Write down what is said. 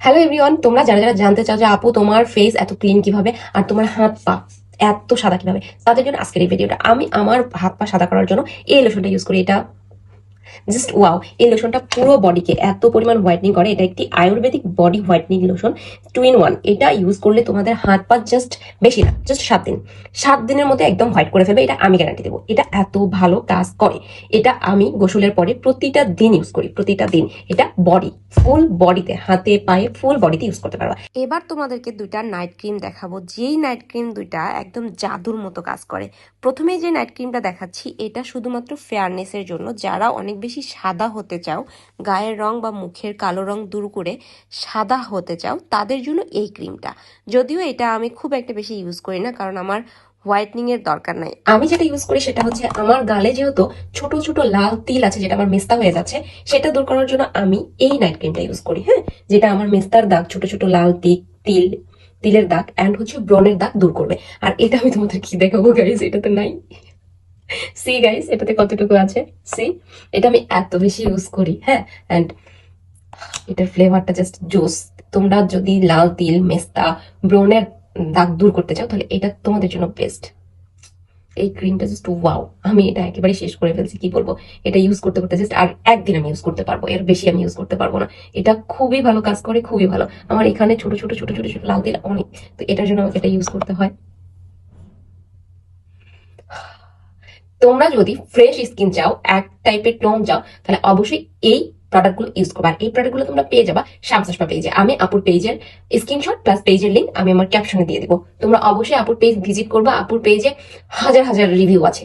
Hello everyone তোমরা যারা যারা জানতে চাও যে আপু, তোমার ফেস এত ক্লিন কীভাবে আর তোমার হাত পা এত সাদা কীভাবে, তাদের জন্য আজকের এই ভিডিওটা আমি আমার হাত পা সাদা করার জন্য এই লোশনটা ইউজ করি। এটা জাস্ট ওয়াও এই লোশনটা পুরো বডিকে এত পরিমাণ হোয়াইটনিং করে। এটা একটি Ayurvedic body whitening lotion two in one এটা ইউজ করলে তোমাদের হাত পা জাস্ট বেশি না জাস্ট সাত দিন। সাত দিনের মধ্যে একদম হোয়াইট করে ফেলবে, এটা আমি গ্যারান্টি দেবো। এটা এত ভালো কাজ করে। এটা আমি গোসলের পরে প্রতিটা দিন ইউজ করি, প্রতিটা দিন। এটা বডি ফুল বডিতে হাতে, পায়ে ফুল বডিতে ইউজ করতে পারবা। এবার তোমাদেরকে দুইটা নাইট ক্রিম দেখাবো। যেই নাইট ক্রিম দুইটা একদম জাদুর মতো কাজ করে। প্রথমে যে নাইট ক্রিমটা দেখাচ্ছি, এটা শুধুমাত্র ফেয়ারনেসের জন্য। যারা অনেক বেশি সাদা হতে চাও, গায়ের রং বা মুখের কালো রং দূর করে সাদা হতে চাও, তাদের জন্য এই ক্রিমটা। যদিও এটা আমি খুব একটা বেশি ইউজ করি না, কারণ আমার হোয়াইটনিং এর দরকার নাই। আমি যেটা ইউজ করি সেটা হচ্ছে আমার গালে যেহেতু ছোট ছোট লাল তিল আছে যেটা আমার মেস্তা হয়ে যাচ্ছে, সেটা দূর করার জন্য আমি এই নাইট ক্রিমটা ইউজ করি হ্যাঁ? যেটা আমার মেস্তার দাগ, ছোট ছোট লাল তিক তিল, তিলের দাগ অ্যান্ড হচ্ছে ব্রনের দাগ দূর করবে। আর এটা আমি তোমাদের কি দেখাবো গাইজ এটা তো নাই। সি গাইস এটাতে কতটুকু আছে? সি এটা আমি এত বেশি ইউজ করি হ্যাঁ? অ্যান্ড এটার ফ্লেভারটা জাস্ট জোস তোমরা যদি লাল তিল, মেস্তা ব্রনের দাগ দূর করতে চাও, তাহলে এটা তোমাদের জন্য বেস্ট এই ক্রিমটা জাস্ট ওয়াও আমি এটা একেবারে শেষ করে ফেলছি, কি বলব? এটা ইউজ করতে করতে জাস্ট আর একদিন আমি ইউজ করতে পারব, এর বেশি আমি ইউজ করতে পারব না। এটা খুবই ভালো কাজ করে, খুবই ভালো। আমার এখানে ছোট ছোট ছোট ছোট ছোট লাল তিল অনেক। তো এটার জন্য আমাকে এটা ইউজ করতে হয়। তোমরা যদি ফ্রেশ স্কিন চাও, এক টাইপের টোন চাও, তাহলে অবশ্যই এই প্রোডাক্টগুলো ইউজ করবা। এই প্রোডাক্টগুলো তোমরা পেয়ে যাবা শামসাসপা পেজে আমি আপুর পেজের স্ক্রিনশট প্লাস পেজের লিঙ্ক আমি আমার ক্যাপশনে দিয়ে দেবো। তোমরা অবশ্যই আপুর পেজ ভিজিট করবা। আপুর পেজে হাজার হাজার রিভিউ আছে।